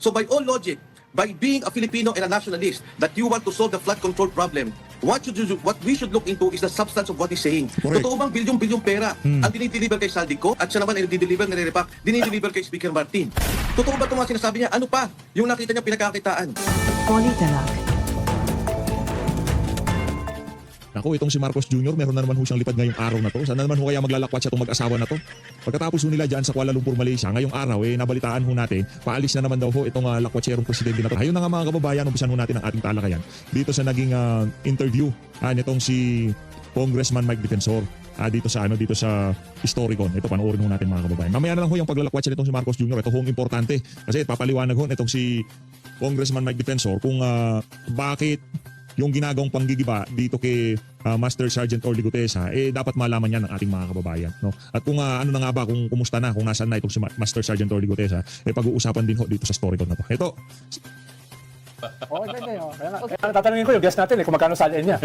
So by all logic, by being a Filipino and a nationalist, that you want to solve the flood control problem, what should you, what we should look into is the substance of what he's saying. Correct. Totoo bang bilyong-bilyong pera ang dinideliver kay Saldico at siya naman ay dinideliver, nire-repack, dinideliver kay Speaker Martin? Totoo ba itong mga sinasabi niya? Ano pa yung nakita niya pinagkakitaan? Politalak. Ako, itong si Marcos Jr., meron na naman ho siyang lipad ngayong araw na to. Sana naman ho kaya maglalakwat siya itong mag-asawa na to. Pagkatapos ho nila dyan sa Kuala Lumpur, Malaysia, ngayong araw, eh, nabalitaan ho natin, paalis na naman daw ho itong uh, lakwatserong presidente na to. Ayun na nga mga kababayan, umpisan ho natin ang ating talakayan. Dito sa naging ah, interview ah, nitong si Congressman Mike Defensor ah, dito sa ano dito sa Historicon. Ito panoorin ho natin mga kababayan. Mamaya na lang ho yung paglalakwat nitong si Marcos Jr. Ito ho ang importante kasi papaliwanag ho nitong si Congressman Mike Defensor kung ah, bakit yung ginagawang panggigiba dito kay ah, Master Sergeant Orly Gutesa, eh dapat malaman yan ng ating mga kababayan. No? At kung ah, ano na nga ba, kung kumusta na, kung nasaan na itong si Ma- Master Sergeant Orly Gutesa, eh pag-uusapan din ho dito sa story ko na to. Ito, Oo, hindi, hindi. oh. Kaya nga, kaya nga tatanungin ko yung guest natin eh, kung magkano salin niya.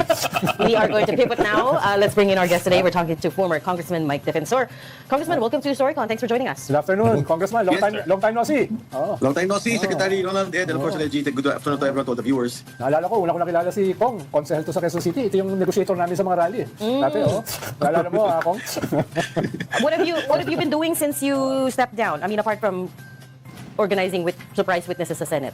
We are going to pivot now. Uh, let's bring in our guest today. We're talking to former Congressman Mike Defensor. Congressman, welcome to Storycon. Thanks for joining us. Good afternoon, Congressman. Long Yes, time, sir. long time no see. Oo. Long time no see, Secretary Ronald Ed, and of course, Legit. Good afternoon to everyone, to the viewers. Naalala ko, una ko nakilala si Kong, konsehel to sa Quezon City. Ito yung negotiator namin sa mga rally. eh. Dati, oh. Naalala mo, ah, Kong? What have you What have you been doing since you stepped down? I mean, apart from organizing with surprise witnesses sa Senate.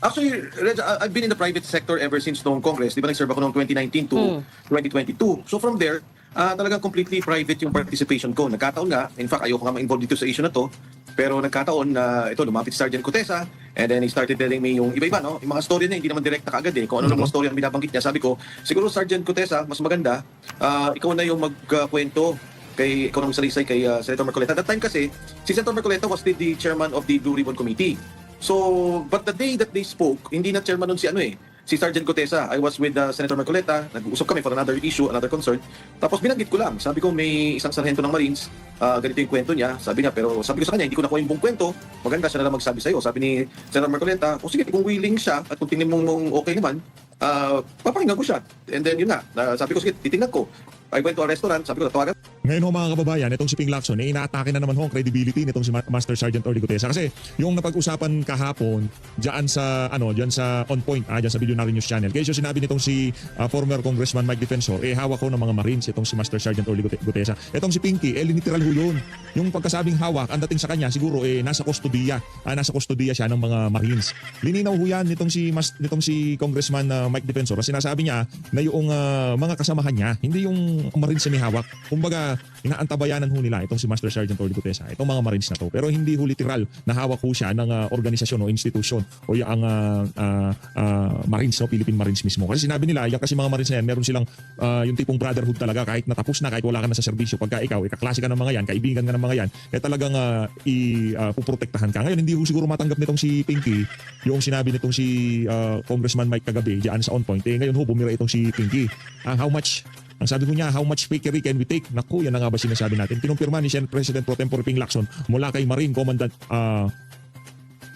Actually, Reg, I've been in the private sector ever since noong Congress. Di ba nag-serve ako noong 2019 to 2022. So from there, ah, talagang completely private yung participation ko. Nagkataon nga, in fact, ayoko nga ma-involve dito sa issue na to. Pero nagkataon na ito, lumapit si Sergeant Cotesa and then he started telling me yung iba-iba, no? Yung mga story niya, hindi naman direkta kaagad eh. Kung ano mm mga story ang binabanggit niya. Sabi ko, siguro Sergeant Cotesa, mas maganda, ah, ikaw na yung magkwento kay ikaw nang salaysay kay ah, Senator Marcoleta. At that time kasi, si Senator Marcoleta was the, the chairman of the Blue Ribbon Committee. So, but the day that they spoke, hindi na chairman nun si ano eh, si Sergeant Cotesa. I was with uh, Senator Marcoleta, nag-uusap kami for another issue, another concern. Tapos binanggit ko lang, sabi ko may isang sarhento ng Marines, ah, ganito yung kwento niya. Sabi niya, pero sabi ko sa kanya, hindi ko nakuha yung buong kwento. Maganda siya na lang magsabi sa'yo. Sabi ni Senator Marcoleta, o sige, kung willing siya at kung tingin mong okay naman, ah, papakinggan ko siya. And then yun nga, ah, sabi ko, sige, titingnan ko. I went to a restaurant, sabi ko, tawagan Ngayon ho mga kababayan, itong si Ping Lacson, eh, inaatake na naman ho ang credibility nitong si Ma- Master Sergeant Orly Gutesa. Kasi yung napag-usapan kahapon, diyan sa, ano, diyan sa On Point, ah, diyan sa Billionaire News Channel. Kaya sinabi nitong si ah, former Congressman Mike Defensor, eh hawak ko ng mga Marines itong si Master Sergeant Gutesa. Itong si Pinky, eh literal ho yun. Yung pagkasabing hawak, ang dating sa kanya, siguro eh nasa kustodiya. Ah, nasa kustodiya siya ng mga Marines. Lininaw ho yan nitong si, Mas, nitong si Congressman ah, Mike Defensor. Sinasabi niya na yung ah, mga kasamahan niya, hindi yung Marines na may hawak. Kumbaga, inaantabayanan ho nila itong si Master Sergeant Orly Gutesa, itong mga Marines na to. Pero hindi ho literal na hawak ho siya ng ah, organisasyon o institusyon o yung ah, ah, ah, Marines, no? Philippine Marines mismo. Kasi sinabi nila, yung kasi mga Marines na yan, meron silang ah, yung tipong brotherhood talaga kahit natapos na, kahit wala ka na sa serbisyo. Pagka ikaw, ikaklase ka ng mga yan, kaibigan ka ng mga yan, eh talagang uh, ipuprotektahan ka. Ngayon, hindi ho siguro matanggap nitong si Pinky yung sinabi nitong si ah, Congressman Mike kagabi diyan sa On Point. Eh, ngayon ho, bumira itong si Pinky. Ah, how much ang sabi ko niya, how much fakery can we take? Naku, yan na nga ba sinasabi natin? Kinumpirma ni Sen President Pro Tempore Ping Lacson mula kay Marine Commandant ah,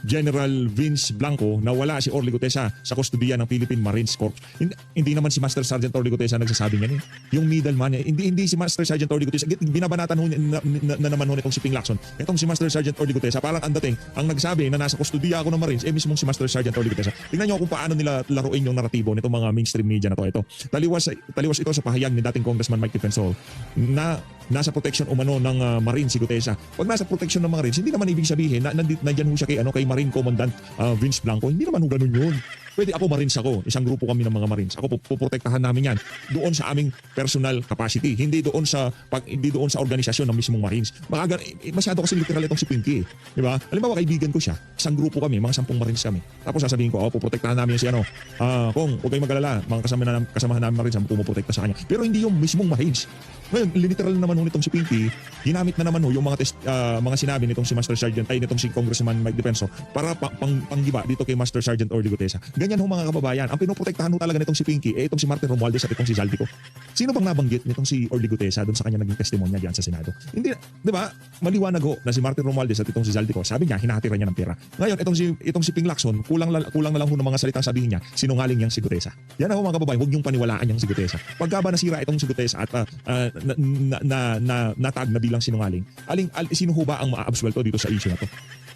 General Vince Blanco na wala si Orly Gutesa sa kustodiya ng Philippine Marines Corps. Hindi, hindi naman si Master Sergeant Orly Gutesa nagsasabi niyan eh. Yung middleman niya, hindi hindi si Master Sergeant Orly Gutesa. Binabanatan ho na, na, na naman ho nitong si Ping Lacson. Itong si Master Sergeant Orly Gutesa, parang ang dating, ang nagsabi na nasa kustodiya ako ng Marines, eh mismong si Master Sergeant Orly Gutesa. Tingnan niyo kung paano nila laruin yung naratibo nitong mga mainstream media na to. Ito. Taliwas, taliwas ito sa pahayag ni dating Congressman Mike Defensor na nasa protection umano ng ah, Marine si Gutesa. Pag nasa protection ng Marines, hindi naman ibig sabihin na nandit, nandyan ho siya kay, ano, kay Marine Commandant ah, Vince Blanco. Hindi naman ho ganun yun. Pwede ako Marines ako. Isang grupo kami ng mga Marines. Ako pu- puprotektahan namin yan. Doon sa aming personal capacity. Hindi doon sa pag, hindi doon sa organisasyon ng mismong Marines. Baka, eh, masyado kasi literal itong si Pinky. eh. Di ba? Halimbawa, kaibigan ko siya. Isang grupo kami, mga sampung Marines kami. Tapos sasabihin ko, oh, puprotektahan namin si ano. Ah, kung huwag kayong mag-alala, mga kasama na, kasamahan namin Marines ang pumuprotekta sa kanya. Pero hindi yung mismong Marines. Ngayon, literal naman ho nitong si Pinky, ginamit na naman ho yung mga test, ah, mga sinabi nitong si Master Sergeant ay nitong si Congressman Mike Defensor para pa, pang, panggiba dito kay Master Sergeant Orly Gutesa. Ganyan ho mga kababayan. Ang pinoprotektahan ho talaga nitong si Pinky eh itong si Martin Romualdez at itong si Zaldico. Sino bang nabanggit nitong si Orly Gutesa doon sa kanya naging testimonya diyan sa Senado? Hindi, 'di ba? Maliwanag ho na si Martin Romualdez at itong si Zaldico. Sabi niya hinahatiran niya ng pera. Ngayon itong si itong si Ping Lacson, kulang la- kulang na lang ho ng mga salitang sabihin niya, sinungaling yang si Gutesa. Yan ho mga kababayan, huwag niyong paniwalaan yang si Gutesa. Pagka ba nasira itong si Gutesa at ah, ah, na, na, na, na, natag na bilang sinungaling, aling al, sino ho ba ang maa-absuelto dito sa issue na to?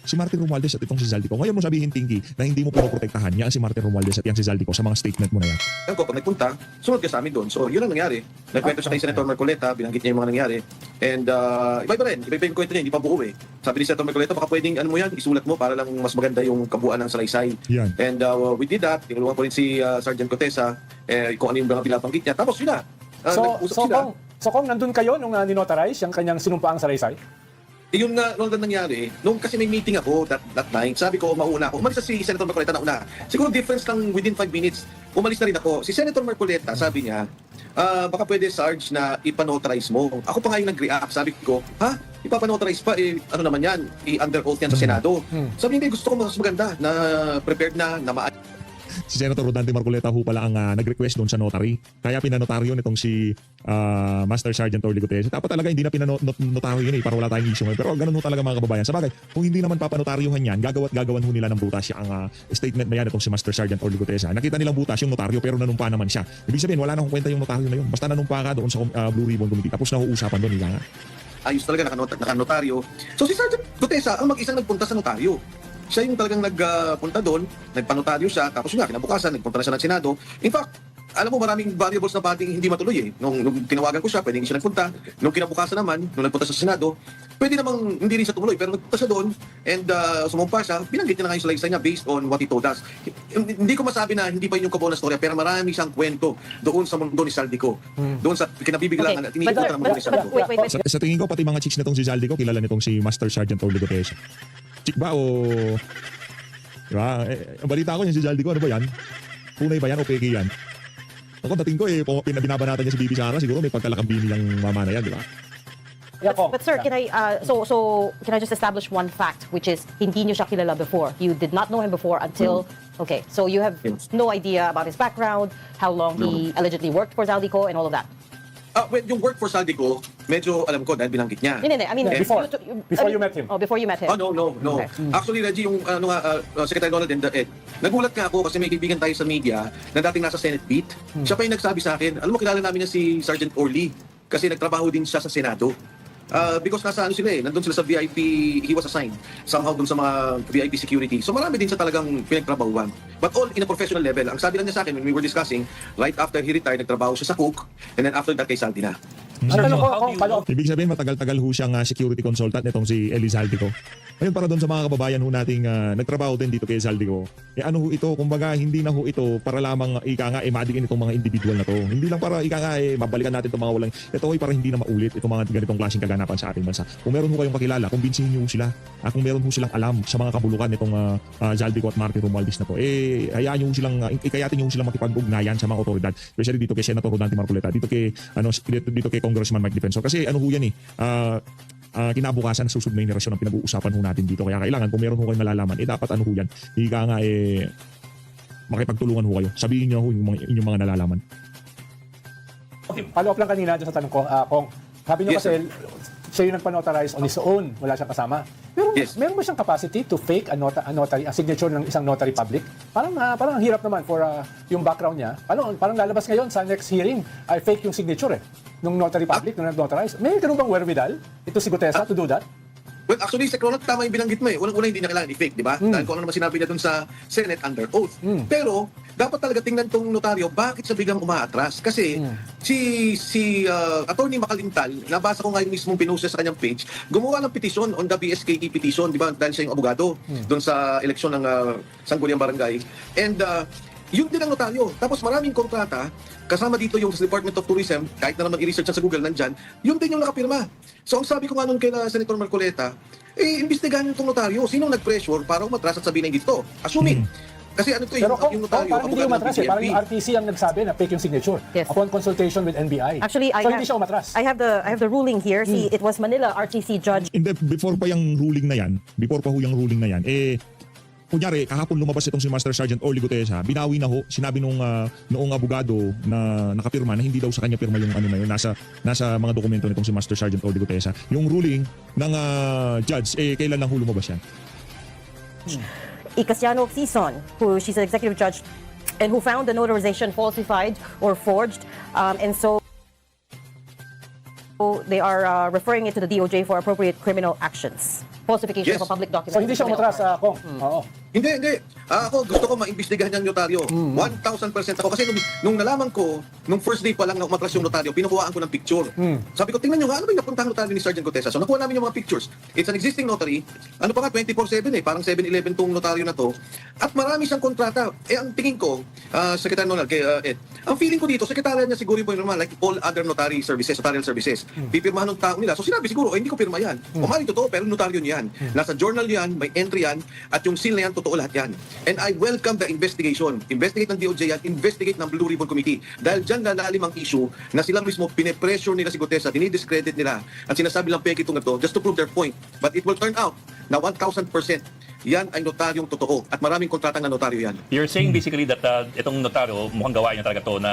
si Martin Romualdez at itong si Zaldico. Ngayon mo sabihin, Tinky, na hindi mo pinoprotektahan yan si Martin Romualdez at yan si Zaldico sa mga statement mo na yan. Alam ko, pag nagpunta, sumunod ka sa amin doon. So, yun ang nangyari. Nagkwento siya kay Senator Marcoleta, binanggit niya yung mga nangyari. And uh, iba-iba rin, iba-iba yung kwento niya, hindi pa buo eh. Sabi ni Senator Marcoleta, baka pwedeng, ano mo yan, isulat mo para lang mas maganda yung kabuuan ng salaysay. Yan. And uh, we did that, tinulungan ko rin si uh, Sergeant Cotesa, eh, kung ano yung mga binabanggit niya. Tapos yun na, uh, So, so sila. kung, so kung nandun kayo nung uh, ninotarize yung kanyang sinumpaang salaysay, Eh, yun nga, nung nangyari, nung kasi may meeting ako that, that night, sabi ko, mauna ako. Umalis na si Senator Marcoleta na una. Siguro difference lang within 5 minutes, umalis na rin ako. Si Senator Marcoleta, sabi niya, ah, baka pwede, Sarge, na ipanotarize mo. Ako pa nga yung nag-react. Sabi ko, ha? Ipapanotarize pa? Eh, ano naman yan? I-under oath yan sa Senado. Sabi niya, gusto ko mas maganda na prepared na, na ma Si Senator Rodante Marcoleta ho pala ang ah, nag-request doon sa notary. Kaya pinanotaryo nitong si ah, Master Sergeant Orly Gutierrez. Dapat talaga hindi na pinanotaryo yun eh para wala tayong issue. ngayon. Pero ganun ho talaga mga kababayan. Sa bagay, kung hindi naman papanotaryuhan yan, gagawa't gagawan ho nila ng butas ang ah, statement na yan itong si Master Sergeant Orly Gutierrez. Nakita nilang butas yung notaryo pero nanumpa naman siya. Ibig sabihin, wala na akong kwenta yung notaryo na yun. Basta nanumpa ka doon sa ah, Blue Ribbon Committee. Tapos na ho doon, higa nga. ayos talaga nakanot nakanotaryo. So si Sergeant Gutesa ang mag-isang nagpunta sa notaryo. Siya yung talagang nagpunta doon, nagpanotaryo siya, tapos yun nga, kinabukasan, nagpunta na siya ng Senado. In fact, alam mo, maraming variables na pwedeng hindi matuloy eh. Nung, nung tinawagan ko siya, pwede hindi siya nagpunta. Nung kinabukasan naman, nung nagpunta sa Senado, pwede namang hindi rin siya tumuloy. Pero nagpunta siya doon and uh, sumumpa siya, binanggit niya na nga yung salaysay niya based on what he told us. Hindi ko masabi na hindi pa yun yung kabuo na storya, pero marami siyang kwento doon sa mundo ni Saldico. Doon sa kinabibiglaan na Okay. But, tiniikutan ng mundo ni Saldico. wait, wait, wait. Sa, sa tingin ko, pati mga chicks nitong si Zaldico, kilala nitong si Master Sergeant Orly Gutierrez. Chick ba o... Diba? Eh, ang balita ko yung si Zaldico, ano ba yan? Tunay ba yan o peke yan? Ako, dating ko eh, kung pinabinabanatan niya si Bibi Sara, siguro may pagkalakambini niyang mama na yan, di ba? Kong. But sir, can I uh, so so can I just establish one fact which is hindi niyo siya kilala before. You did not know him before until okay. So you have Yes. no idea about his background, how long he allegedly worked for Zaldico and all of that. Ah, well, yung work for Saldico, medyo alam ko dahil binanggit niya. Hindi, hindi. I mean, Yeah, before. you- Before I mean- you met him. Oh, before you met him. Oh, no, no, no. Okay. Actually, Reggie, yung ano nga, uh, uh, Secretary Donald and Ed, nagulat nga ako kasi may kaibigan tayo sa media na dating nasa Senate beat. Siya pa yung nagsabi sa akin, alam mo, kilala namin niya si Sergeant Orly kasi nagtrabaho din siya sa Senado. Uh, because nasa ano sila eh, nandun sila sa VIP, he was assigned somehow dun sa mga VIP security. So marami din sa talagang pinagtrabahuan. But all in a professional level. Ang sabi lang niya sa akin when we were discussing, right after he retired, nagtrabaho siya sa Cook, and then after that kay Saldi na. Ang tanong ko, follow up. Ibig sabihin, matagal-tagal ho siyang ah, security consultant nitong si Eli Zaldico. Ayun, para doon sa mga kababayan ho nating ah, nagtrabaho din dito kay Zaldico. Eh ano ho ito, kumbaga hindi na ho ito para lamang ika nga, eh madigin itong mga individual na to. Hindi lang para ika nga, eh mabalikan natin itong mga walang, ito ay para hindi na maulit itong mga ganitong klaseng kaganapan sa ating bansa. Kung meron ho kayong kakilala, kumbinsihin niyo ho sila. Ah, kung meron ho silang alam sa mga kabulukan nitong ah, ah, Zaldico at Martin Romualdez na to, eh hayaan niyo silang, uh, ikayatin niyo silang makipag-ugnayan sa mga otoridad. Especially dito kay Senator Rodante Marcoleta, dito kay, ano, dito, dito kay Congressman Mike Defensor. Kasi ano ho yan eh, ah, ah, kinabukasan sa susunod na henerasyon ang pinag-uusapan ho natin dito. Kaya kailangan kung meron ho kayong nalalaman, eh dapat ano ho yan, higa nga eh, makipagtulungan ho kayo. Sabihin niyo ho yung mga, inyong mga nalalaman. Follow up lang kanina dyan sa tanong ko, ah, Kong. Sabi niyo Yes, kasi, siya yung nagpanotarize on his own, wala siyang kasama. Pero Yes. meron ba siyang capacity to fake a, nota, a notary, a signature ng isang notary public? Parang ah, parang ang hirap naman for ah, yung background niya. Parang, parang lalabas ngayon sa next hearing, ay fake yung signature eh. Nung notary public, nung nag-notarize. May ganun bang wherewithal? Ito si Gutesa to do that? Well, actually, sa Cronut, tama yung binanggit mo eh. Unang-una, hindi na kailangan i-fake, di ba? Dahil kung ano naman sinabi niya dun sa Senate under oath. Pero, dapat talaga tingnan tong notaryo, bakit siya biglang umaatras? Kasi, si si uh, Attorney Makalintal, nabasa ko nga yung mismong pinoses sa kanyang page, gumawa ng petition on the BSKE petition, di ba? Dahil siya yung abogado dun sa eleksyon ng uh, Sangguniang Barangay. And, uh, yun din ang notaryo. Tapos maraming kontrata, kasama dito yung sa Department of Tourism, kahit na naman i-research sa Google, nandyan, yun din yung nakapirma. So ang sabi ko nga nun kay na Senator Marcoleta, eh, imbestigahan itong notaryo. Sinong nag-pressure para umatras at sabihin ng dito? Assuming. Kasi ano to eh, Pero yung, Kong, yung notaryo, parang hindi umatras eh. Parang yung RTC ang nagsabi na fake yung signature. Yes. Upon consultation with NBI. Actually, I so have, hindi siya umatras. I have the I have the ruling here. See, it was Manila RTC judge Hindi, before pa yung ruling na yan, before pa ho yung ruling na yan, eh, kunyari, kahapon lumabas itong si Master Sergeant Orly Gutesa, binawi na ho, sinabi nung ah, noong abogado na nakapirma na hindi daw sa kanya pirma yung ano na yun, nasa, nasa mga dokumento nitong si Master Sergeant Orly Gutesa. Yung ruling ng ah, judge, eh, kailan lang ho lumabas yan? Icasiano Sison, who she's an executive judge, and who found the notarization falsified or forged, um, and so they are uh, referring it to the DOJ for appropriate criminal actions. Falsification Yes. of a public document. So hindi siya umatras, offense. uh, Kong. Oo. Hindi, hindi. Ah, ako gusto ko maimbestigahan yung notaryo. 1,000% ako. Kasi nung, nung nalaman ko, nung first day pa lang na umatras yung notaryo, pinukuhaan ko ng picture. Sabi ko, tingnan nyo nga, ano ba yung napuntang notaryo ni Sergeant Contessa? So nakuha namin yung mga pictures. It's an existing notary. Ano pa nga, 24-7 eh. Parang 7-Eleven tong notaryo na to. At marami siyang kontrata. Eh, ang tingin ko, uh, Secretary Nonal, kay uh, Ed, ang feeling ko dito, sekretarya niya siguro yung normal, like all other notary services, notarial services. Pipirmahan ng tao nila. So sinabi siguro, oh, hindi ko pirma yan. O mali totoo, pero notaryo niya yan. Nasa journal yan, may entry yan, at yung seal na yan, totoo lahat yan. And I welcome the investigation. Investigate ng DOJ yan, investigate ng Blue Ribbon Committee. Dahil dyan lalalim ang issue na sila mismo pinipressure nila si Gutesa, dinidiscredit nila, at sinasabi lang peke itong ito just to prove their point. But it will turn out na 1,000% yan ay notaryong totoo at maraming kontratang na notaryo yan. You're saying basically that uh, itong notaryo, mukhang gawain niya talaga to na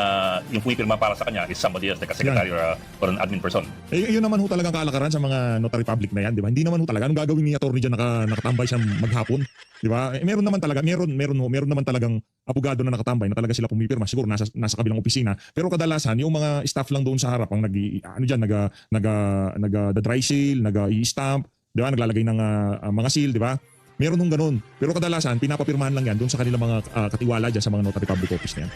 yung pumipirma para sa kanya is somebody else, like a secretary or, a, or an admin person. Eh, yun naman ho talagang kalakaran sa mga notary public na yan, di ba? Hindi naman ho talaga. Anong gagawin ni attorney dyan naka, nakatambay siya maghapon? Di ba? Eh, meron naman talaga, meron, meron, ho, meron naman talagang abogado na nakatambay na talaga sila pumipirma. Siguro nasa, nasa kabilang opisina. Pero kadalasan, yung mga staff lang doon sa harap ang nag, ano dyan, naga, naga, naga, the dry seal, naga i-stamp, di ba? Naglalagay ng ah, mga seal, di ba? Meron nung ganun. Pero kadalasan, pinapapirmahan lang yan doon sa kanilang mga ah, katiwala dyan sa mga notary public office na yan.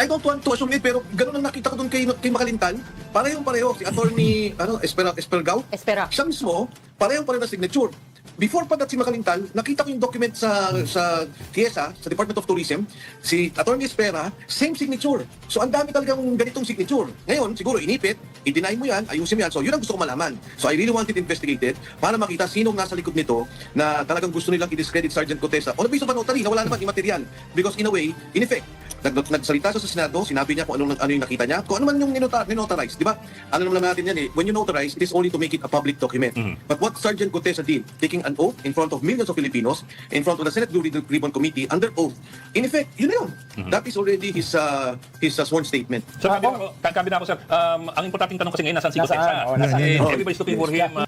I don't want to assume it, pero ganun ang nakita ko doon kay, kay Makalintal. Parehong pareho. Si attorney ano, Esper, Espergao, Espera. siya mismo, parehong pareho na signature. Before pa dat si Makalintal, nakita ko yung document sa sa TIESA, sa Department of Tourism, si Attorney Espera, same signature. So ang dami talagang ganitong signature. Ngayon, siguro inipit, i-deny mo yan, ayusin mo yan. So yun ang gusto ko malaman. So I really wanted investigated para makita sinong nasa likod nito na talagang gusto nilang i-discredit Sergeant Cotesa on the basis of a notary na wala naman immaterial. Because in a way, in effect, nag nagsalita siya sa Senado, sinabi niya kung ano, ano yung nakita niya, kung ano man yung ninota, ninotarize, di ba? Ano naman natin yan eh, when you notarize, it is only to make it a public document. But what Sergeant Gutesa did, taking an oath in front of millions of Filipinos, in front of the Senate Blue Ribbon Committee, under oath, in effect, yun na yun. That is already his uh, his uh, sworn statement. So, Ah, kabi Kong- ako, ka- kabi na ako, sir. Um, ang importanteng tanong kasi ngayon, nasaan si? Gutesa? Oh? Eh, Oh. everybody's looking for him. Uh,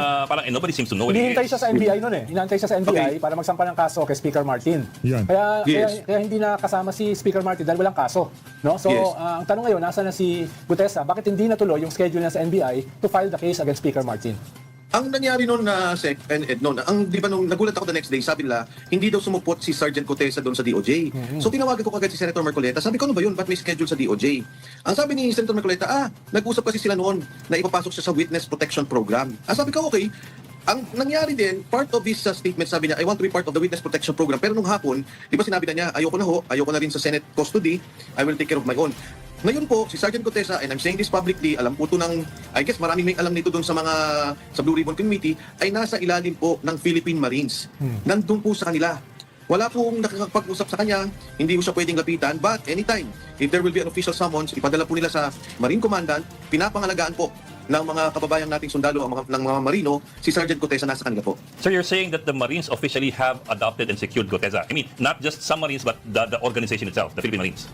uh, parang eh, nobody seems to know he Hinihintay is. siya sa NBI noon eh. Hinihintay siya sa NBI Okay. para magsampa ng kaso kay Speaker Martin. Yan. Kaya, Yes. kaya, kaya hindi na kasama si Speaker Martin dahil walang kaso. No? So, Yes. ah, ang tanong ngayon, nasa na si Gutesa? Bakit hindi natuloy yung schedule niya sa NBI to file the case against Speaker Martin? Ang nangyari noon na Sec and Ed noon, ang di ba nung nagulat ako the next day, sabi nila, hindi daw sumupot si Sergeant Cotesa doon sa DOJ. So tinawagan ko kagad si Senator Marcoleta. Sabi ko, ano ba yun? Ba't may schedule sa DOJ? Ang sabi ni Senator Marcoleta, ah, nag-usap kasi sila noon na ipapasok siya sa Witness Protection Program. Ah, sabi ko, okay. Ang nangyari din, part of his uh, statement, sabi niya, I want to be part of the Witness Protection Program. Pero nung hapon, di ba sinabi na niya, ayoko na ho, ayoko na rin sa Senate custody, I will take care of my own. Ngayon po, si Sergeant Cotesa, and I'm saying this publicly, alam po ito ng, I guess maraming may alam nito doon sa mga, sa Blue Ribbon Committee, ay nasa ilalim po ng Philippine Marines. Nandun po sa kanila. Wala pong nakakapag-usap sa kanya, hindi ko siya pwedeng lapitan, but anytime, if there will be an official summons, ipadala po nila sa Marine Commandant, pinapangalagaan po ng mga kababayan nating sundalo, ang mga, ng mga marino, si Sergeant Cotesa nasa kanila po. So you're saying that the Marines officially have adopted and secured Gutesa. I mean, not just some Marines, but the, the organization itself, the Philippine Marines.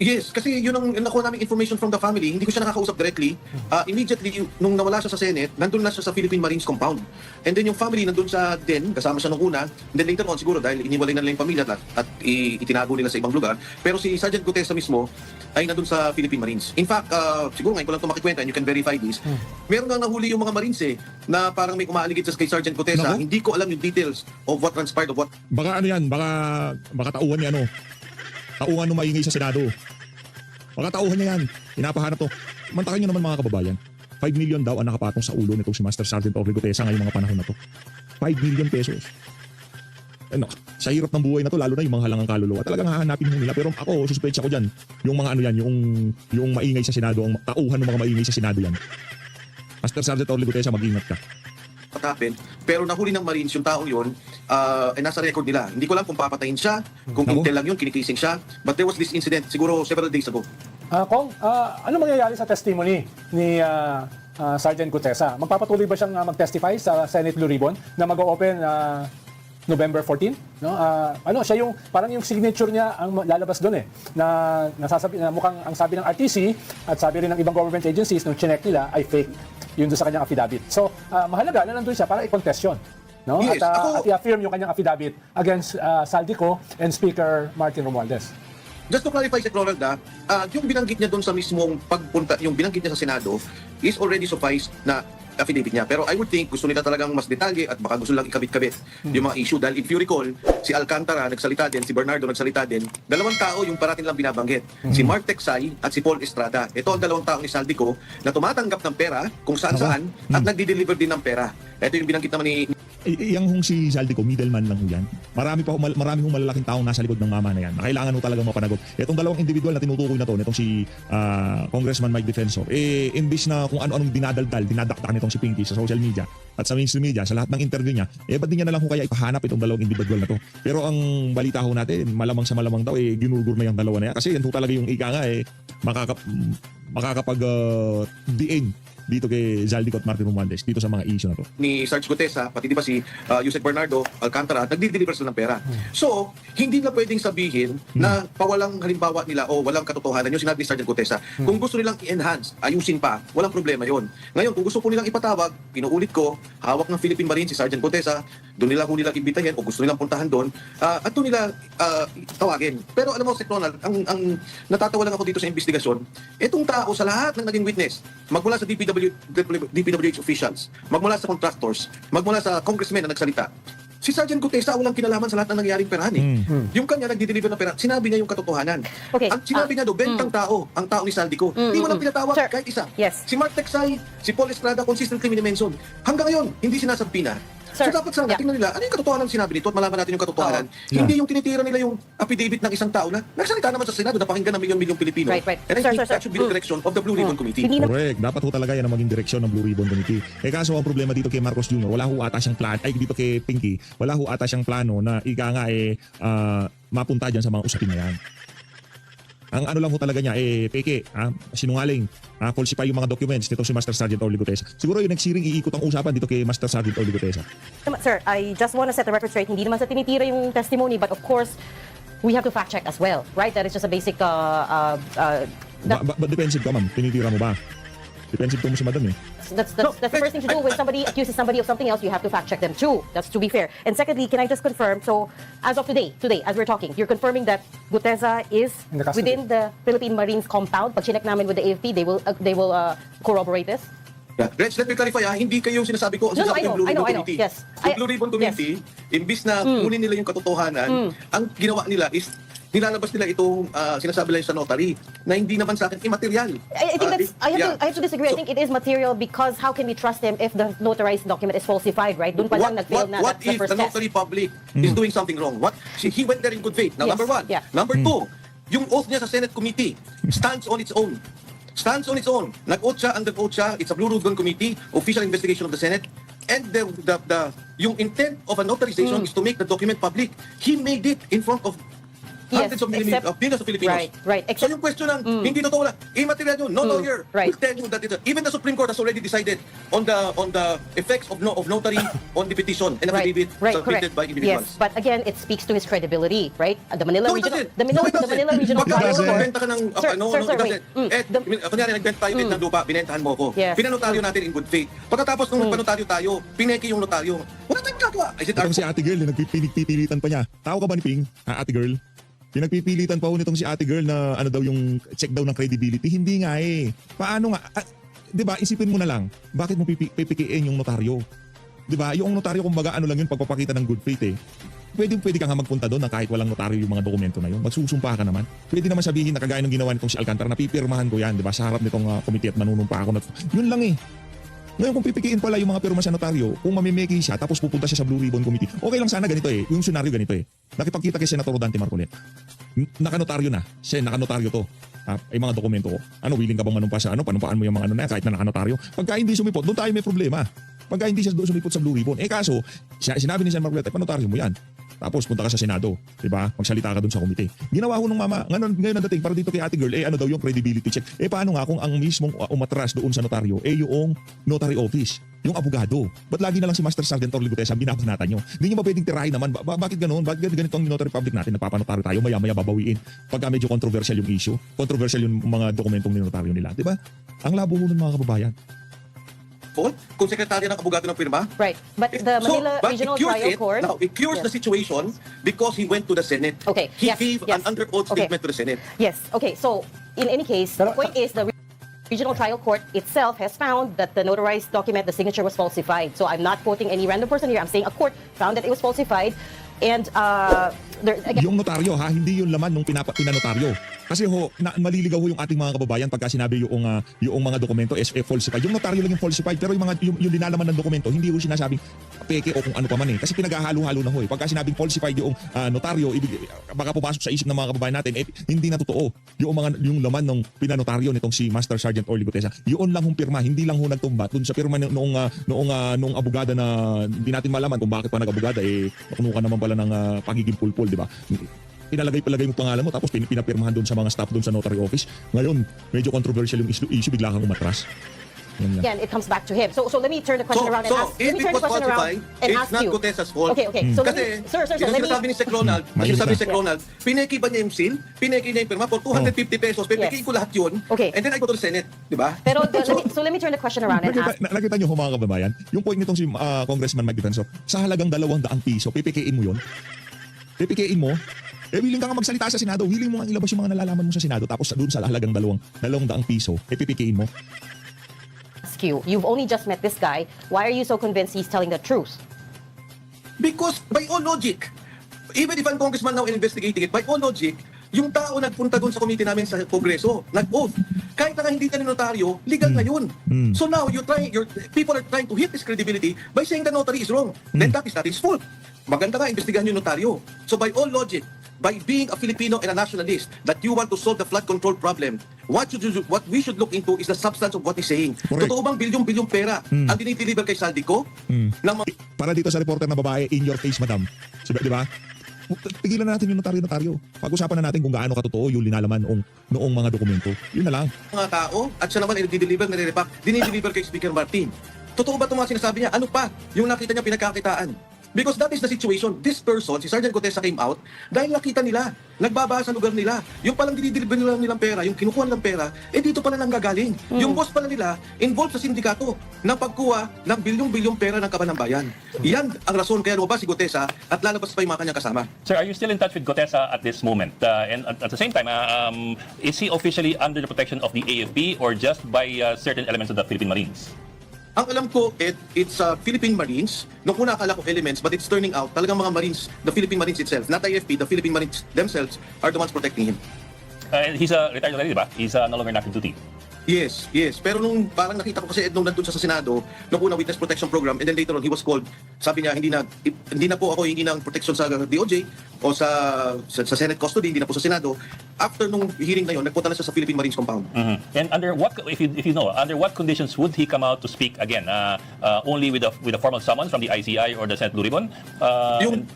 Yes, kasi yun ang nakuha namin information from the family. Hindi ko siya nakakausap directly. Uh, immediately, nung nawala siya sa Senate, nandun na siya sa Philippine Marines compound. And then yung family nandun sa den, kasama siya nung una. And then later on, siguro dahil iniwalay na nila yung pamilya at, at itinago nila sa ibang lugar. Pero si Sergeant Gutesa mismo ay nandun sa Philippine Marines. In fact, uh, siguro ngayon ko lang ito makikwenta and you can verify this. Meron nga nahuli yung mga Marines eh, na parang may umaaligid sa kay Sergeant Gutesa. Naku. Hindi ko alam yung details of what transpired, of what Baka ano yan, baka, baka tauhan ni ano, tauhan ng maingay sa Senado. Baka tauhan niya yan. Pinapahanap to. Mantakin nyo naman mga kababayan. 5 million daw ang nakapatong sa ulo nitong si Master Sergeant Orly Gutesa ngayong mga panahon na to. 5 million pesos. Ano, sa hirap ng buhay na to, lalo na yung mga halangang kaluluwa, talagang hahanapin mo nila. Pero ako, suspecha ko dyan, yung mga ano yan, yung, yung maingay sa Senado, ang tauhan ng mga maingay sa Senado yan. Master Sergeant Orly Gutesa, mag-ingat ka. Happened. Pero nahuli ng Marines yung taong yun, uh, ay nasa record nila. Hindi ko lang kung papatayin siya, kung Ako? intel lang yun, kinikising siya. But there was this incident, siguro several days ago. Ah, Kong, ah, ano mangyayari sa testimony ni ah, ah, Sergeant Gutesa? Magpapatuloy ba siyang ah, mag-testify sa Senate Blue Ribbon na mag-open ah, November 14? No? Ah, ano, siya yung parang yung signature niya ang lalabas doon eh. Na nasasabi na mukhang ang sabi ng RTC at sabi rin ng ibang government agencies nung chinek nila ay fake. Yun doon sa kanyang affidavit. So, ah, mahalaga na nandun siya para i-contest yun. No? Yes, at, ah, ako- at i-affirm yung kanyang affidavit against ah, Saldico and Speaker Martin Romualdez. just to clarify si Ronald, ah, ah, yung binanggit niya doon sa mismong pagpunta, yung binanggit niya sa Senado is already suffice na affidavit niya. Pero I would think gusto nila talagang mas detalye at baka gusto lang ikabit-kabit yung mga issue. Dahil if you recall, si Alcantara nagsalita din, si Bernardo nagsalita din, dalawang tao yung parating lang binabanggit. Si Mark Texay at si Paul Estrada. Ito ang dalawang taong ni Saldico na tumatanggap ng pera kung saan-saan at nagdi-deliver din ng pera. Ito yung binanggit naman ni I- yang hong si Zaldico, middleman lang yan. Marami pa ho, mal- marami hong malalaking taong nasa likod ng mama na yan. Kailangan ho talagang mapanagot. Itong dalawang individual na tinutukoy na to, nitong si ah, Congressman Mike Defensor, eh, imbis na kung ano-anong dinadaldal, dinadakdak nitong si Pinky sa social media at sa mainstream media, sa lahat ng interview niya, eh, ba't niya na lang ho kaya ipahanap itong dalawang individual na to? Pero ang balita ho natin, malamang sa malamang daw, eh, ginugur na yung dalawa na yan. Kasi yan ho talaga yung ika nga, eh, makakap, makakapag ah, dito kay Zaldico at Martin Romualdez dito sa mga issue na to. ni Sarge Gutesa, pati di ba si uh, Yusek Bernardo Alcantara, nagdi-deliver sila ng pera. So, hindi na pwedeng sabihin na pawalang halimbawa nila o walang katotohanan yung sinabi ni Sergeant Gutesa. Kung gusto nilang i-enhance, ayusin pa, walang problema yon. Ngayon, kung gusto po nilang ipatawag, pinuulit ko, hawak ng Philippine Marine si Sergeant Gutesa, doon nila kung nilang ibitahin o gusto nilang puntahan doon, ah, at doon nila ah, tawagin. Pero alam mo, Sir Ronald, ang, ang natatawa lang ako dito sa investigasyon, itong tao sa lahat ng naging witness, magmula sa DPW, DPWH officials, magmula sa contractors, magmula sa congressmen na nagsalita, si Sergeant Gutesa walang kinalaman sa lahat ng nangyaring perahan eh. Yung kanya nagdi-deliver ng pera, sinabi niya yung katotohanan. Okay, Ang sinabi ah, niya do, bentang tao, ang tao ni Saldico. Mm, Hindi mo mm, lang mm. pinatawag Sir, kahit isa. yes. Si Mark Texay, si Paul Estrada, consistently minimension. Hanggang ngayon, hindi sinasabpi na. Sir, so dapat sana yeah. tingnan nila, ano yung katotohanan ng sinabi nito at malaman natin yung katotohanan. Oo. Hindi yung tinitira nila yung affidavit ng isang tao na nagsalita naman sa Senado na pakinggan ng milyon-milyong Pilipino. Right, right. And I Sir, think sir, that sir. should be the Mm. direction of the Blue Ribbon Committee. Hindi na Correct. Dapat ho talaga yan ang maging direksyon ng Blue Ribbon Committee. Eh kaso ang problema dito kay Marcos Jr., wala ho ata siyang plan, ay dito kay Pinky, wala ho ata siyang plano na ika nga eh ah, mapunta dyan sa mga usapin na yan. Ang ano lang ho talaga niya, eh, peke, ah, sinungaling, ah, falsify yung mga documents nito si Master Sergeant Orly Gutesa. Siguro yung nagsiring iikot ang usapan dito kay Master Sergeant Orly Gutesa. Sir, I just want to set the record straight. Hindi naman sa tinitira yung testimony, but of course, we have to fact check as well, right? That is just a basic, uh, uh, uh, that- ba, ba defensive ka ma'am? Tinitira mo ba? Defensive to mo madam eh. that's, that's, that's the first thing to do. I- When somebody accuses somebody of something else, you have to fact check them too. That's to be fair. And secondly, can I just confirm, so as of today, today, as we're talking, you're confirming that Guteza is In the custody. within the Philippine Marines compound. Pag chinek namin with the AFP, they will, uh, they will uh, corroborate this? Yeah. Reg, let me clarify ah, hindi kayo yung sinasabi ko, No, no, sinasabi I ng know, Blue I know, Ribbon I know. Committee. Yes. Yung I- Blue Ribbon Committee, imbis na kunin nila yung katotohanan, ang ginawa nila is nilalabas nila itong ah, sinasabi lang sa notary na hindi naman sa akin immaterial. I, I think Ah, that's. I have, yeah. to, I have to disagree. I So, think it is material because how can we trust him if the notarized document is falsified, right? Doon pa what, lang nag-fail what, na. what That's the if the test. notary public is doing something wrong? What he, he went there in good faith. Now, Yes, number one. yeah. Number two, yung oath niya sa Senate committee stands on its own. Stands on its own. Nag-oath siya, under-oath siya. It's a Blue Ribbon Committee, official investigation of the Senate. And the, the, the, yung intent of a notarization is to make the document public. He made it in front of Yes, hundreds of millions except- of millions of Filipinos. Right, right. So Except- yung question ng hindi totoo lang, immaterial yun, no lawyer right. will tell you that it, even the Supreme Court has already decided on the on the effects of no of notary on the petition and Right, affidavit right, submitted correct. by individuals. Yes, but again, it speaks to his credibility, right? Uh, The Manila No, Regional, the Manila, No, the. Manila Regional. Trial Court. nagbenta ka ng, uh, Sir, ano, sir, no, sir, it wait. Mm, Eh, the- kunyari, nagbenta tayo din ng lupa, binentahan mo ko. Yes. Pinanotaryo natin in good faith. Pagkatapos nung nagpanotaryo tayo, pineki yung notaryo. Wala tayong gagawa. Itong si ate girl, nagpipilitan pa niya. Tao ka ba ni Ping? Ha, ate girl? Pinagpipilitan pa ho nitong si ate girl na ano daw yung check daw ng credibility. Hindi nga eh. Paano nga? Ah, di ba, isipin mo na lang, bakit mo pipi- pipikiin yung notaryo? Di ba? Yung notaryo, kumbaga ano lang yun, pagpapakita ng good faith eh. Pwede, pwede ka nga magpunta doon na kahit walang notaryo yung mga dokumento na yun. Magsusumpa ka naman. Pwede naman sabihin na kagaya ng ginawa nitong si Alcantara na pipirmahan ko yan, di ba? Sa harap nitong uh, komite at manunumpa ako. Na, yun lang eh. Ngayon kung pipikiin pala yung mga pirma sa notaryo, kung mamimiki siya tapos pupunta siya sa Blue Ribbon Committee, okay lang sana ganito eh. Yung scenario ganito eh. Nakipagkita kay Senator Dante Marcolet. Nakanotaryo na. Siya, nakanotaryo to. Ah, ay mga dokumento ko. Ano, willing ka bang manumpa sa ano? Panumpaan mo yung mga ano na yan, kahit na nakanotaryo. Pagka hindi sumipot, doon tayo may problema. Pagka hindi siya doon sumipot sa Blue Ribbon. Eh kaso, siya, sinabi ni Sen Marcolet, ay panotaryo mo yan. Tapos punta ka sa Senado, 'di ba? Magsalita ka doon sa komite. Ginawa ko nung mama, ngayon ngayon ang dating para dito kay Ate Girl, eh ano daw yung credibility check. Eh paano nga kung ang mismong uh, umatras doon sa notaryo, eh yung notary office, yung abogado. Ba't lagi na lang si Master Sergeant Orly Gutesa ang binabanatan nyo? Hindi nyo ba pwedeng tirahin naman? Ba- ba- bakit ganun? Bakit ganito ang notary public natin? Nagpapanotaryo tayo, maya-maya babawiin. Pagka medyo controversial yung issue, controversial yung mga dokumentong ninotaryo nila. Di ba? Ang labo ho ng mga kababayan. Fault kung sekretarya ng abogado ng pirma? Right. But the Manila but Regional Trial it, Court. Now, it cures Yes. the situation because he went to the Senate. Okay, He yes, gave yes. an under oath Okay. statement to the Senate. Yes. Okay. So, in any case, Pero- the point is the Regional Trial Court itself has found that the notarized document, the signature was falsified. So I'm not quoting any random person here. I'm saying a court found that it was falsified. And uh, there, again, Yung notaryo ha, hindi yung laman nung pinapa, pinanotaryo. Kasi ho, na, maliligaw ho yung ating mga kababayan pagka sinabi yung, ah, yung mga dokumento is eh, falsified. Yung notaryo lang yung falsified, pero yung, mga, yung, yung linalaman ng dokumento, hindi ho sinasabing peke o kung ano pa man eh. Kasi pinaghahalo-halo na ho eh. Pagka sinabing falsified yung ah, notaryo, ibig, baka pumasok sa isip ng mga kababayan natin, eh, hindi na totoo. Yung, mga, yung laman ng pinanotaryo nitong si Master Sergeant Orly Gutesa, yun lang hong pirma, hindi lang ho nagtumba dun sa pirma ng- noong, ah, noong, ah, noong abogada na hindi natin malaman kung bakit pa nag-abogada, eh, nakunukan naman pala ng ah, pagiging pulpul, di ba? pinalagay palagay mo pangalan mo tapos pin- pinapirmahan doon sa mga staff doon sa notary office. Ngayon, medyo controversial yung issue bigla kang umatras. Yan it comes back to him. So, so let me turn the question So, around and so ask. if Let me it turn the was question around and it's ask not you. Gutesa's fault. Okay, okay. So Kasi, me, sir, sir, sir, let me. sinasabi ni Sec Ronald, yung sinasabi ni Sec Ronald, pineki ba niya yung seal? Pineki niya yung pirma for 250 pesos. Pipikiin ko lahat yun. Okay. And then I go to the Senate. Di ba? Pero the, let me, so let me turn the question around and Nakita, ask. na- nakita niyo ho mga kababayan, yung point nitong si ah, Congressman Mike Defensor, sa halagang dalawang daang piso, pipikiin mo yun? Pipikiin mo? Eh, willing ka nga magsalita sa Senado. Willing mo nga ilabas yung mga nalalaman mo sa Senado. Tapos doon sa halagang dalawang, dalawang daang piso, eh, pipikiin mo. Ask you. You've only just met this guy. Why are you so convinced he's telling the truth? Because by all logic, even if I'm congressman now investigating it, by all logic, yung tao nagpunta doon sa committee namin sa Kongreso, nag-oath. Kahit na hindi ka ni notaryo, legal na yun. Mm. So now, you're trying, you're, people are trying to hit his credibility by saying the notary is wrong. Then that is not his fault. Maganda nga, investigahan yung notaryo. So by all logic, by being a Filipino and a nationalist, that you want to solve the flood control problem, what should you, what we should look into is the substance of what he's saying. Correct. Totoo bang bilyong-bilyong pera ang dinideliver kay Saldico? Mm. Ng mga Para dito sa reporter na babae, in your face, madam. Siba, di ba? Pigilan na natin yung notaryo-notaryo. Pag-usapan na natin kung gaano katotoo yung linalaman noong, noong mga dokumento. Yun na lang. mga tao at siya naman ay nagdi-deliver, nare-repack, dinideliver kay Speaker Martin. Totoo ba itong mga sinasabi niya? Ano pa yung nakita niya pinagkakitaan? Because that is the situation. This person, si Sergeant Gutesa came out dahil nakita nila, nagbababa sa lugar nila. Yung palang dinideliver nila nilang pera, yung kinukuha nilang pera, eh dito pala nanggagaling. Yung boss pala nila, involved sa sindikato ng pagkuha ng bilyong-bilyong pera ng kaban ng bayan. Yan ang rason kaya lumabas si Gutesa at lalabas pa yung mga kanyang kasama. Sir, are you still in touch with Gotesa at this moment? Uh, and at, at the same time, uh, um, is he officially under the protection of the AFP or just by uh, certain elements of the Philippine Marines? Ang alam ko, it, it's uh, Philippine Marines. Nung una akala ko elements, but it's turning out talagang mga Marines, the Philippine Marines itself, not IFP, the Philippine Marines themselves are the ones protecting him. Uh, he's a retired already, di ba? He's uh, no longer in active duty. Yes, yes. Pero nung parang nakita ko kasi nung nandun siya sa Senado, nung una witness protection program, and then later on he was called, sabi niya hindi na hindi na po ako hingi ng protection sa DOJ o sa, sa sa Senate custody, hindi na po sa Senado. After nung hearing na yon, nagpunta na siya sa Philippine Marines compound. Mhm. And under what, if you, if you know, under what conditions would he come out to speak again? Uh, uh, only with a, with a formal summons from the ICI or the Senate Blue Ribbon? Uh, yung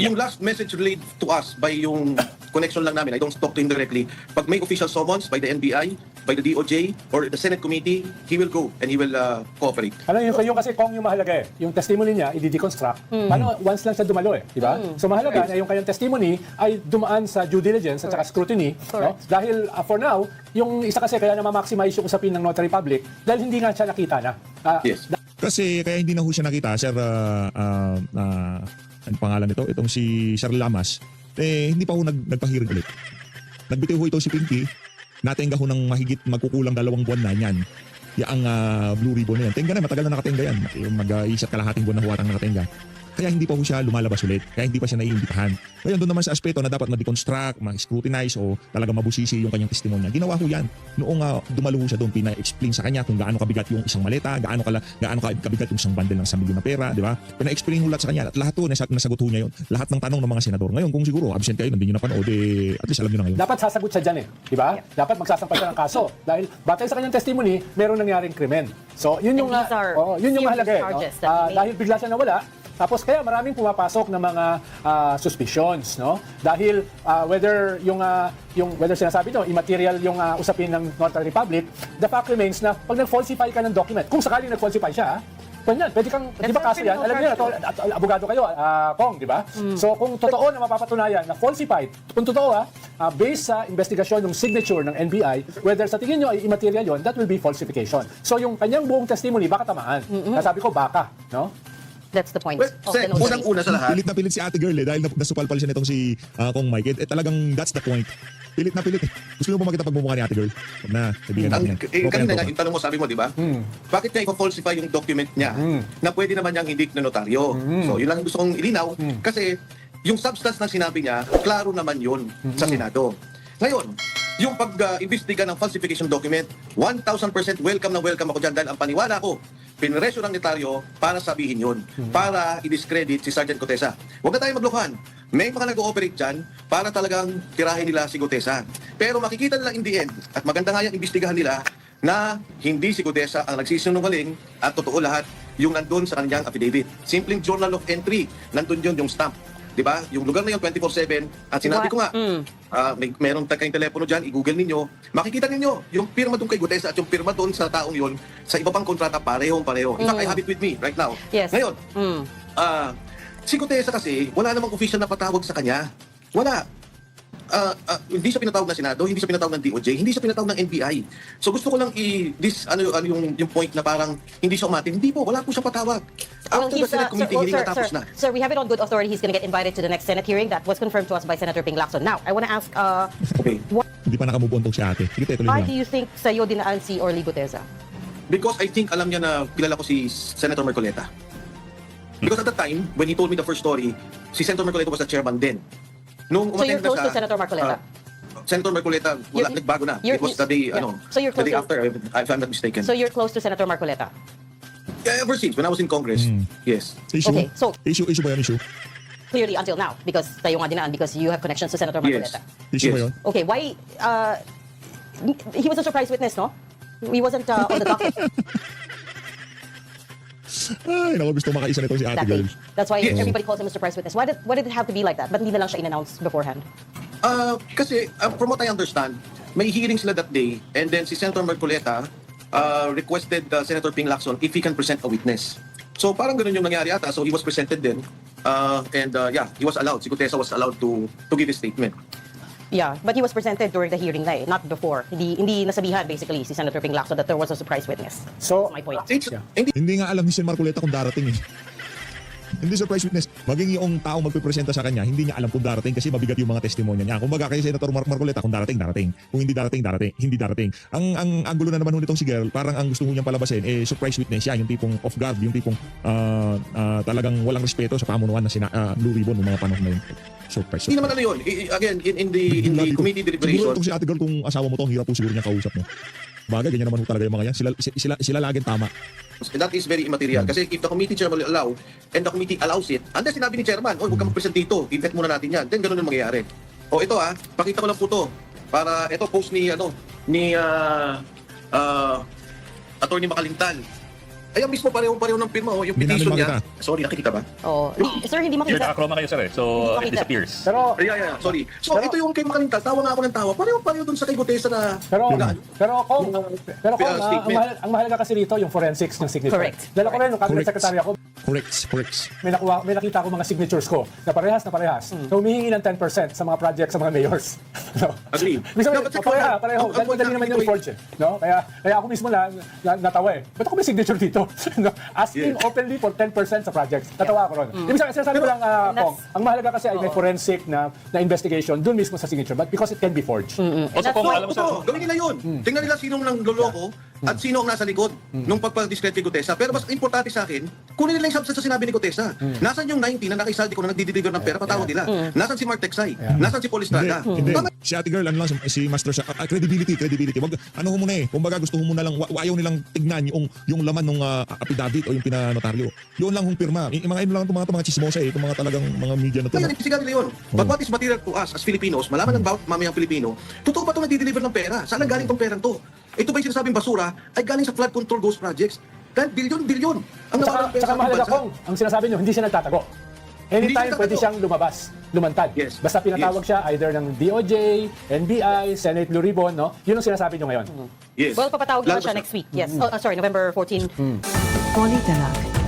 yung last message relayed to us by yung connection lang namin, I don't talk to him directly. Pag may official summons by the NBI, by the DOJ, or the Senate committee, he will go and he will uh, cooperate. Ano yung, yung kasi kung yung mahalaga eh, yung testimony niya, i-deconstruct. Paano once lang siya dumalo eh, di ba? So mahalaga na yung kanyang testimony ay dumaan sa due diligence at saka scrutiny. No? Dahil uh, for now, yung isa kasi kaya na ma-maximize yung usapin ng notary public dahil hindi nga siya nakita na. Ah, Yes. Kasi kaya hindi na ho siya nakita, Sir, uh, uh, uh, ang pangalan nito, itong si Sir Lamas, eh, hindi pa ho nag, nagpahiring ulit. Nagbitiw ho ito si Pinky, natenga ho ng mahigit magkukulang dalawang buwan na yan. Yaang uh, blue ribbon na yan. Tenga na, matagal na nakatenga yan. Mag-iisat kalahating buwan na huwatang nakatenga. Kaya hindi pa ho siya lumalabas ulit. Kaya hindi pa siya naiimbitahan. Ngayon doon naman sa aspeto na dapat ma-deconstruct, ma-scrutinize o talaga mabusisi yung kanyang testimonya. Ginawa ho yan. Noong uh, dumalo siya doon, pina-explain sa kanya kung gaano kabigat yung isang maleta, gaano, kala, gaano ka- kabigat yung isang bundle ng 1 milyon na pera, di ba? Pina-explain ho lahat sa kanya. At lahat ho, nasag, nasagot ho niya yun. Lahat ng tanong ng mga senador. Ngayon, kung siguro absent kayo, hindi nyo napanood, eh, at least alam nyo na ngayon. dapat sasagot siya dyan eh, di ba? Dapat magsasampa siya ng kaso dahil batay sa kanyang testimony, meron nangyaring krimen. So, yun yung are oo, yun yung mahalaga eh. no? Ah, made. dahil bigla siya nawala, tapos kaya maraming pumapasok ng mga ah, suspicions, no? Dahil ah, whether yung ah, yung whether sinasabi no, immaterial yung ah, usapin ng Notary Republic, the fact remains na pag nag-falsify ka ng document, kung sakaling nag-falsify siya, Kanya, pwede kang, di ba kaso yan? Alam niyo, at, at, abogado kayo, ah, Kong, di ba? So kung totoo na mapapatunayan na falsified, kung totoo ah, ah, based sa investigasyon ng signature ng NBI, whether sa tingin nyo ay immaterial yon, that will be falsification. So yung kanyang buong testimony, baka tamaan. Sabi ko, baka, no? That's the point Well, of Sec, the unang-una sa lahat, Pilit na pilit si ate girl eh dahil na- nasupal pala siya nitong si ah, Kong Mike. Eh, eh, talagang that's the point. Pilit na pilit eh. Gusto mo ba makita pagmumukha ni ate girl? Huwag na, ang, natin yan. eh, Tropa yan, kanina nga, tropa. yung tanong mo, sabi mo, di ba? Bakit niya i-falsify yung document niya na pwede naman niyang hindi na notaryo? So, yun lang gusto kong ilinaw. Kasi, yung substance na sinabi niya, klaro naman yun sa Senado. Ngayon, yung pag-imbestiga ng falsification document, 1,000% welcome na welcome ako dyan dahil ang paniwala ko, pinresyo ng notaryo para sabihin yun, para i-discredit si Sergeant Cotesa. Huwag na tayo maglokohan. May mga nag-ooperate dyan para talagang tirahin nila si Gutesa. Pero makikita nila in the end, at maganda nga yung imbestigahan nila, na hindi si Gutesa ang nagsisinungaling at totoo lahat yung nandun sa kanyang affidavit. Simpleng journal of entry, nandun yun yung stamp. Di ba? Yung lugar na yun, 24-7. At sinabi ko nga, Mm. ah, may, meron tayo kayong telepono dyan, i-google ninyo. Makikita ninyo yung pirma doon kay Gutesa at yung pirma doon sa taong yun, sa iba pang kontrata, parehong pareho. In fact, I have it with me right now. Yes. Ngayon, Mm. Ah, si Gutesa kasi, wala namang official na patawag sa kanya. Wala. Ah, ah, hindi siya pinatawag ng Senado, hindi siya pinatawag ng DOJ, hindi siya pinatawag ng NBI. So gusto ko lang i this ano, ano yung, yung point na parang hindi siya umatin. Hindi po, wala po siya patawag. Well, After the Senate uh, committee sir, hearing well, natapos sir, na. sir, we have it on good authority. He's going to get invited to the next Senate hearing. That was confirmed to us by Senator Ping Lacson. Now, I want to ask, uh, Okay. Hindi pa nakamove on tong si ate. Sige, tuloy why do you think sa'yo dinaan si Orly Gutesa? Because I think alam niya na kilala ko si Senator Mercoleta. Because at the time, when he told me the first story, si Senator Mercoleta was the chairman then. Nung So you're umattend na close sa- to Senator Marcoleta? ah, Senator Mercoleta, wala, You're- nagbago na. you're- It was the day, yeah. ano, So you're the day close after, if I'm not mistaken. So you're close to Senator Marcoleta? Yeah, ever since, when I was in Congress, Mm. yes. Issue? Okay, so- issue, issue ba yan, issue? Clearly until now, because tayo nga dinaan, because you have connections to Senator Yes. Marcoleta. Issue ba Yes. yun? Okay, why, uh, he was a surprise witness, no? He wasn't uh, on the docket Ay, naku, gusto makaisa nito si ate that day. girl. That's why Yes. everybody calls him a surprise witness. Why did, why did it have to be like that? Ba't hindi na lang siya in-announce beforehand? Uh, kasi, uh, from what I understand, may hearing sila that day, and then si Senator Mercoleta uh, requested uh, Senator Ping Lacson if he can present a witness. So parang ganun yung nangyari ata. So he was presented then, uh, and uh, yeah, he was allowed. Si Gutesa was allowed to to give his statement. Yeah, but he was presented during the hearing na eh, not before. Hindi, hindi nasabihan basically si Senator Ping Lacson that there was a surprise witness. So, That's my point. Hindi, Hindi nga alam ni Sen Marcoleta kung darating eh. Hindi surprise witness. Maging yung taong magpipresenta sa kanya, hindi niya alam kung darating kasi mabigat yung mga testimonya niya. Kung baga kay Senator Mar Marcoleta, kung darating, darating. Kung hindi darating, darating. Hindi darating. Ang ang angulo na naman nitong si Girl, parang ang gusto niyang palabasin, eh, surprise witness siya. Yung tipong off guard, yung tipong ah, ah, talagang walang respeto sa pamunuan na sina, ah, Blue Ribbon ng mga panahon na yun. Surprise. hindi naman ano yun. I- again, in, in the in the committee Siguro deliberation, itong si ate girl, kung asawa mo to, ang hirap po siguro niya kausap mo. Bagay, ganyan naman ho talaga yung mga yan. Sila, sila, sila laging tama. that is very immaterial. Kasi if the committee chairman will allow, and the committee allows it, unless sinabi ni chairman, oh, huwag ka mag-present dito, i-vet muna natin yan. Then ganun yung mangyayari. O ito ah, pakita ko lang po to. Para ito post ni, ano, ni, ah, ah, Attorney Makalintal. Ayan mismo pareho-pareho ng pirma, oh, yung Hindi namin petition niya. makita. Sorry, nakikita ba? Oh, sir, hindi You're makita. nakakroma kayo, sir. eh. So, it disappears. pero, Yeah, yeah, yeah, sorry. So Pero- ito yung kay Makalintal, tawa nga ako ng tawa. Pareho-pareho dun sa kay Gutesa na... Pero, na- pero kung, Yung, pero kung, uh, ang, statement. mahal, ang mahalaga kasi dito yung forensics ng signature. Correct. Dahil ako rin, nung cabinet Correct. secretary ako, Correct, correct. may, nakuha, may nakita ako mga signatures ko na parehas na parehas. Hmm. Na humihingi ng 10% sa mga project sa mga mayors. no? Agree. Ibig sabihin, Dapat sa- pareha, pareho. ang- madali na- naman yung forge. eh, No? Kaya, kaya ako mismo na, na, natawa eh. Ba't ako may signature dito? no? Asking Yes. openly for 10% sa projects. Natawa ako ron. Ibig sabihin, sinasabi ko lang, ah, That's- Kong, ang mahalaga kasi ay may forensic na, na investigation dun mismo sa signature. But because it can be forged. Also, That's kung why- alam mo, Totoo, gawin nila yun. Tingnan nila sinong nang loloko at sino ang nasa likod nung pagpa-discredit kay Gutesa. Pero mas importante sa akin, kunin nila yung substance sa sinabi ni Gutesa. Nasaan yung 90 na nakaisaldi ko na nagdi-deliver ng pera, patawag nila. Nasaan si Mark Texay? Nasaan si Paul Estrada? hindi. Tama Si Ate Girl, ano lang, si- si Master siya, ah, credibility, credibility. Wag, ano ho muna eh, kumbaga gusto ho muna lang, wa, ayaw nilang tignan yung, yung laman ng affidavit o yung pinanotaryo. Yun lang hong pirma. Y- Yung mga yun lang itong mga, itong mga chismosa eh, itong mga talagang mga media na to. Kaya no? nila yun. But what is material to us as Filipinos, malaman ng bawat mamayang Pilipino, totoo ba ito nagdi-deliver ng pera? Saan ang galing tong perang to? Ito ba yung sinasabing basura ay galing sa flood control ghost projects? Dahil bilyon-bilyon ang At saka, nawalan ng pera sa bansa. kong, ang sinasabi nyo, hindi siya nagtatago. Anytime siya pwede siyang lumabas, lumantad. Yes. Basta pinatawag siya either ng DOJ, NBI, Senate Blue Ribbon, no? Yun ang sinasabi nyo ngayon. Yes. Well, papatawag naman Lalabas siya na. next week. Yes. Oh, uh, sorry, November 14. Polly Talak.